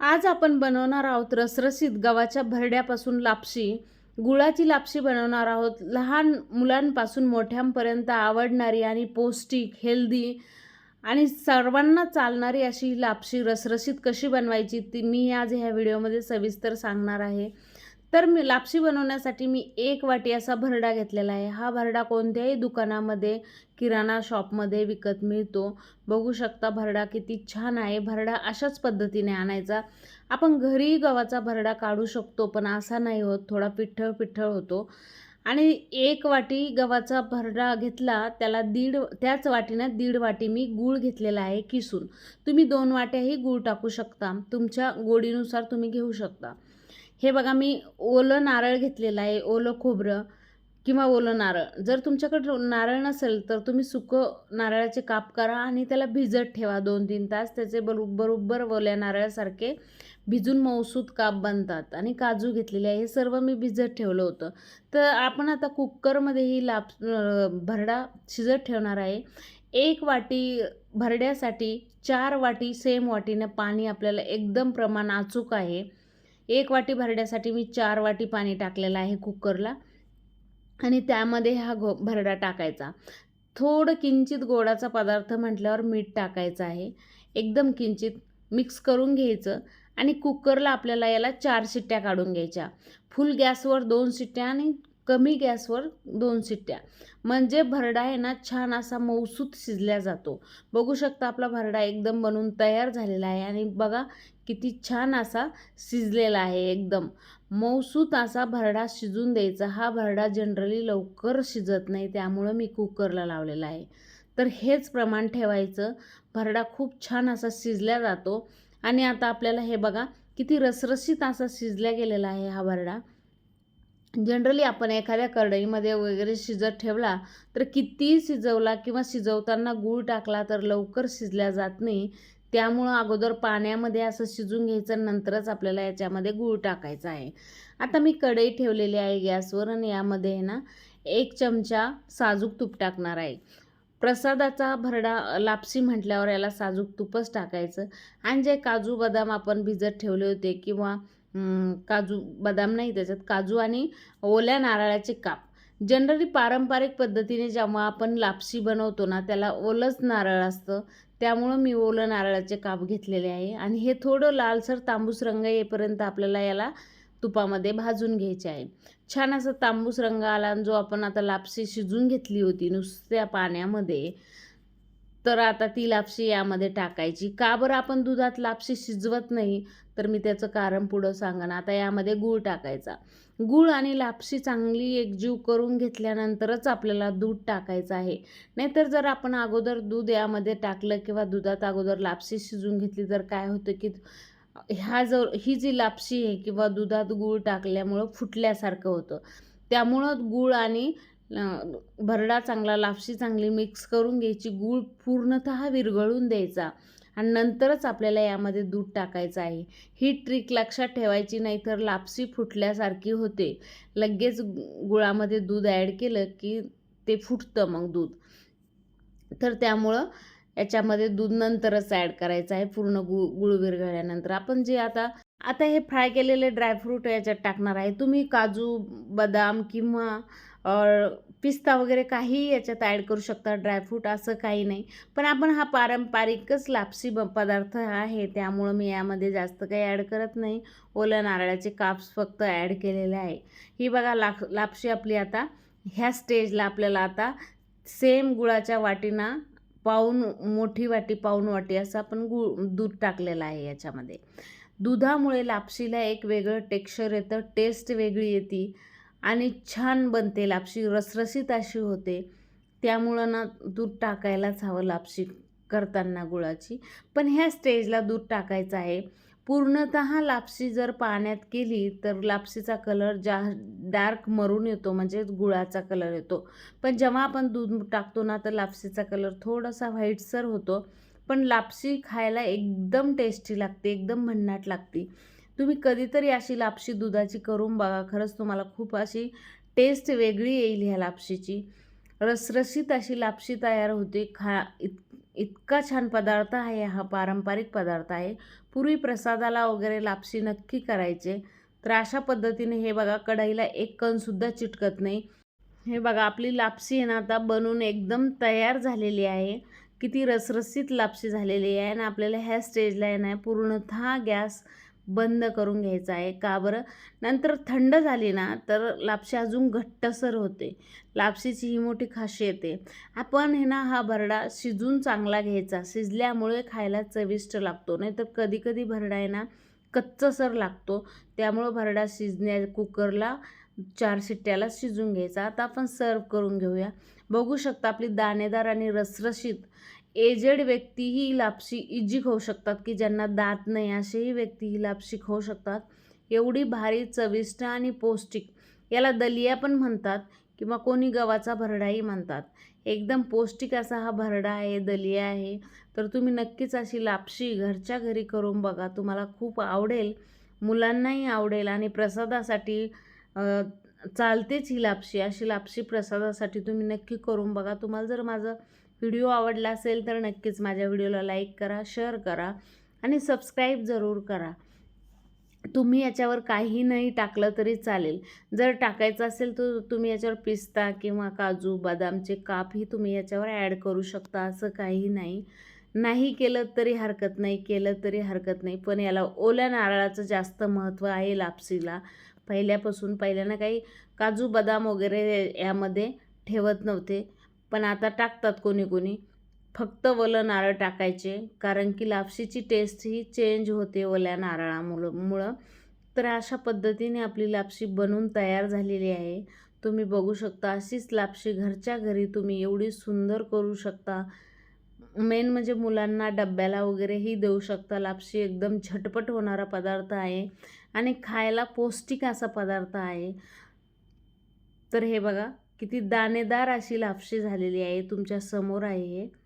आज आपण बनवणार आहोत रसरशीत गव्हाच्या भरड्यापासून लापशी. गुळाची लापशी बनवणार आहोत. लहान मुलांपासून मोठ्यांपर्यंत आवडणारी आणि पौष्टिक हेल्दी आणि सर्वांना चालणारी अशी लापशी रसरशीत कशी बनवायची ती मी आज ह्या व्हिडिओमध्ये सविस्तर सांगणार आहे. तर मी लापशी बनवण्यासाठी मी एक वाटी असा भरडा घेतलेला आहे. हा भरडा कोणत्याही दुकानामध्ये किराणा शॉपमध्ये विकत मिळतो. बघू शकता भरडा किती छान आहे. भरडा अशाच पद्धतीने आणायचा. आपण घरी गव्हाचा भरडा काढू शकतो पण असा नाही होत. थोडा पिठळ पिठळ होतो. आणि एक वाटी गव्हाचा भरडा घेतला त्याला दीड त्याच वाटीनं दीड वाटी मी गूळ घेतलेला आहे किसून. तुम्ही दोन वाट्याही गूळ टाकू शकता. तुमच्या गोडीनुसार तुम्ही घेऊ शकता. हे बघा मी ओलं नारळ घेतलेलं आहे ओलं खोबरं किंवा ओलं नारळ. जर तुमच्याकडे नारळ नसेल तर तुम्ही सुकं नारळाचे काप करा आणि त्याला भिजत ठेवा दोन तीन तास. त्याचे बरो बरोबर ओल्या नारळासारखे भिजून मौसूद काप बनतात. आणि काजू घेतलेले आहे हे सर्व मी भिजत ठेवलं होतं. तर आपण आता कुकरमध्ये ही लाप भरडा शिजत ठेवणार आहे. एक वाटी भरड्यासाठी चार वाटी सेम वाटीनं पाणी आपल्याला एकदम प्रमाण अचूक आहे. एक वाटी भरड्यासाठी मी चार वाटी पाणी टाकलेलं आहे कुकरला. आणि त्यामध्ये हा घो भरडा टाकायचा. थोडं किंचित गोडाचा पदार्थ म्हटल्यावर मीठ टाकायचं आहे. एकदम किंचित मिक्स करून घ्यायचं. आणि कुकरला आपल्याला याला चार शिट्ट्या काढून घ्यायच्या. फुल गॅसवर दोन शिट्ट्या आणि कमी गॅसवर दोन शिट्ट्या. म्हणजे भरडा आहे ना छान असा मौसूत शिजल्या जातो. बघू शकता आपला भरडा एकदम बनून तयार झालेला आहे. आणि बघा किती छान असा शिजलेला आहे एकदम. मौसूत असा भरडा शिजून द्यायचा. हा भरडा जनरली लवकर शिजत नाही त्यामुळं मी कुकरला लावलेला आहे. तर हेच प्रमाण ठेवायचं. भरडा खूप छान असा शिजल्या जातो. आणि आता आपल्याला हे बघा किती रसरशीत असा शिजल्या गेलेला आहे हा भरडा. जनरली आपण एखाद्या कढईमध्ये वगैरे शिजत ठेवला तर कितीही शिजवला किंवा शिजवताना गूळ टाकला तर लवकर शिजल्या जात नाही. त्यामुळं अगोदर पाण्यामध्ये असं शिजून घ्यायचं नंतरच आपल्याला याच्यामध्ये गूळ टाकायचा आहे. आता मी कढई ठेवलेली आहे गॅसवर आणि यामध्ये ना एक चमचा साजूक तूप टाकणार आहे. प्रसादाचा भरडा लापसी म्हटल्यावर याला साजूक तूपच टाकायचं. आणि जे काजू बदाम आपण भिजत ठेवले होते किंवा काजू बदाम नाही त्याच्यात काजू आणि ओल्या नारळाचे काप. जनरली पारंपरिक पद्धतीने जेव्हा आपण लापशी बनवतो ना त्याला ओलंच नारळ असतं. त्यामुळं मी ओलं नारळाचे काप घेतलेले आहे. आणि हे थोडं लालसर तांबूस रंग येईपर्यंत आपल्याला याला तुपामध्ये भाजून घ्यायचे आहे. छान असं तांबूस रंग आला आणि जो आपण आता लापशी शिजून घेतली होती नुसत्या पाण्यामध्ये तर आता ती लापशी यामध्ये टाकायची. का बरं आपण दुधात लापशी शिजवत नाही? तर मी त्याचं कारण पुढं सांगन आता यामध्ये गूळ टाकायचा. गूळ आणि लापशी चांगली एकजीव करून घेतल्यानंतरच आपल्याला दूध टाकायचं आहे. नाहीतर जर आपण अगोदर दूध यामध्ये टाकलं किंवा दुधात अगोदर लापशी शिजून घेतली तर काय होतं की ह्या जर ही जी लापशी आहे किंवा दुधात गूळ टाकल्यामुळं फुटल्यासारखं होतं. त्यामुळं गूळ आणि भरडा चांगला लापशी चांगली मिक्स करून घ्यायची गूळ पूर्णतः विरघळून द्यायचा. आणि नंतरच आपल्याला यामध्ये दूध टाकायचं आहे. ही ट्रिक लक्षात ठेवायची नाही तर लापसी फुटल्यासारखी होते. लगेच गुळामध्ये दूध ॲड केलं की ते फुटतं मग दूध. तर त्यामुळं याच्यामध्ये दूध नंतरच ॲड करायचं आहे. पूर्ण गुळ गुळ विरघळल्यानंतर. आपण जे आता आता हे फ्राय केलेले ड्रायफ्रूट याच्यात टाकणार आहे. तुम्ही काजू बदाम किंवा पिस्ता वगैरे काही याच्यात ॲड करू शकता ड्रायफ्रूट असं काही नाही. पण आपण हा पारंपरिकच लापसी ब पदार्थ आहे त्यामुळं मी यामध्ये जास्त काही ॲड करत नाही. ओल्या नारळाचे काप्स फक्त ॲड केलेले आहे. ही बघा लाप लापशी आपली आता ह्या स्टेजला आपल्याला आता सेम गुळाच्या वाटीना पाऊन मोठी वाटी पाऊन वाटी असं आपण गुळ दूध टाकलेलं आहे याच्यामध्ये. दुधामुळे लापशीला एक वेगळं टेक्स्चर येतं टेस्ट वेगळी येते. आणि छान बनते लापशी रसरशीत अशी होते. त्यामुळं ना दूध टाकायलाच हवं लापशी करताना गुळाची. पण ह्या स्टेजला दूध टाकायचं आहे. पूर्णत लापशी जर पाण्यात केली तर लापशीचा कलर जा डार्क मरून येतो म्हणजे गुळाचा कलर येतो. पण जेव्हा आपण दूध टाकतो ना तर लापशीचा कलर थोडासा व्हाईटसर होतो. पण लापशी खायला एकदम टेस्टी लागते एकदम भन्नाट लागते. तुम्ही कधीतरी अशी लापशी दुधाची करून बघा. खरंच तुम्हाला खूप अशी टेस्ट वेगळी येईल ह्या लापशीची. रसरशीत अशी लापशी तयार होते. खा इत इतका छान पदार्थ आहे हा पारंपरिक पदार्थ आहे. पूर्वी प्रसादाला वगैरे लापशी नक्की करायचे. तर अशा पद्धतीने हे बघा कढईला एक कणसुद्धा चिटकत नाही. हे बघा आपली लापशी आहे ना आता बनवून एकदम तयार झालेली आहे. किती रसरसीत लापशी झालेली आहे आणि आपल्याला ह्या स्टेजला आहे. ना पूर्णतः गॅस बंद करून घ्यायचा आहे. का बरं? नंतर थंड झाली ना तर लापशी अजून घट्टसर होते. लापशीची ही मोठी खाशी येते आपण हे ना हा भरडा शिजून चांगला घ्यायचा. शिजल्यामुळे खायला चविष्ट लागतो. नाही तर कधी कधी भरडा आहे ना कच्चसर लागतो. त्यामुळं भरडा शिजण्या कुकरला चार शिट्ट्याला शिजून घ्यायचा. आता आपण सर्व करून घेऊया. बघू शकता आपली दाणेदार आणि रसरशीत एजेड व्यक्ती ही लापशी इजी खाऊ शकतात की ज्यांना दात नाही असेही व्यक्ती ही लापशी खाऊ शकतात. एवढी भारी चविष्ट आणि पौष्टिक याला दलिया पण म्हणतात किंवा कोणी गव्हाचा भरडाही म्हणतात. एकदम पौष्टिक असा हा भरडा आहे दलिया आहे. तर तुम्ही नक्कीच अशी लापशी घरच्या घरी करून बघा. तुम्हाला खूप आवडेल मुलांनाही आवडेल आणि प्रसादासाठी चालतेच ही लापशी. अशी लापशी प्रसादासाठी तुम्ही नक्की करून बघा. तुम्हाला जर माझा व्हिडिओ आवडला असेल तर नक्कीच माझ्या व्हिडिओला लाईक करा शेअर करा आणि सबस्क्राईब जरूर करा. तुम्ही याच्यावर काही नाही टाकलं तरी चालेल. जर टाकायचं असेल तर तुम्ही याच्यावर पिस्ता किंवा काजू बदामचे कापही तुम्ही याच्यावर ॲड करू शकता. असं काही नाही. नाही केलं तरी हरकत नाही केलं तरी हरकत नाही. पण याला ओल्या नारळाचं जास्त महत्त्व आहे लापसीला पहिल्यापासून पहिल्यानं काही काजू बदाम वगैरे यामध्ये ठेवत नव्हते. पण आता टाकतात कोणी कोणी. फक्त वलं नारळ टाकायचे. कारण की लापशीची टेस्ट ही चेंज होते ओल्या नारळामुळं मुळं. तर अशा पद्धतीने आपली लापशी बनून तयार झालेली आहे. तुम्ही बघू शकता अशीच लापशी घरच्या घरी तुम्ही एवढी सुंदर करू शकता. मेन म्हणजे मुलांना डब्याला वगैरेही देऊ शकता. लापशी एकदम झटपट होणारा पदार्थ आहे. आणि खायला पौष्टिक असा पदार्थ आहे. तर हे बघा किती दाणेदार अशी लापशी झालेली आहे. तुमच्यासमोर आहे हे.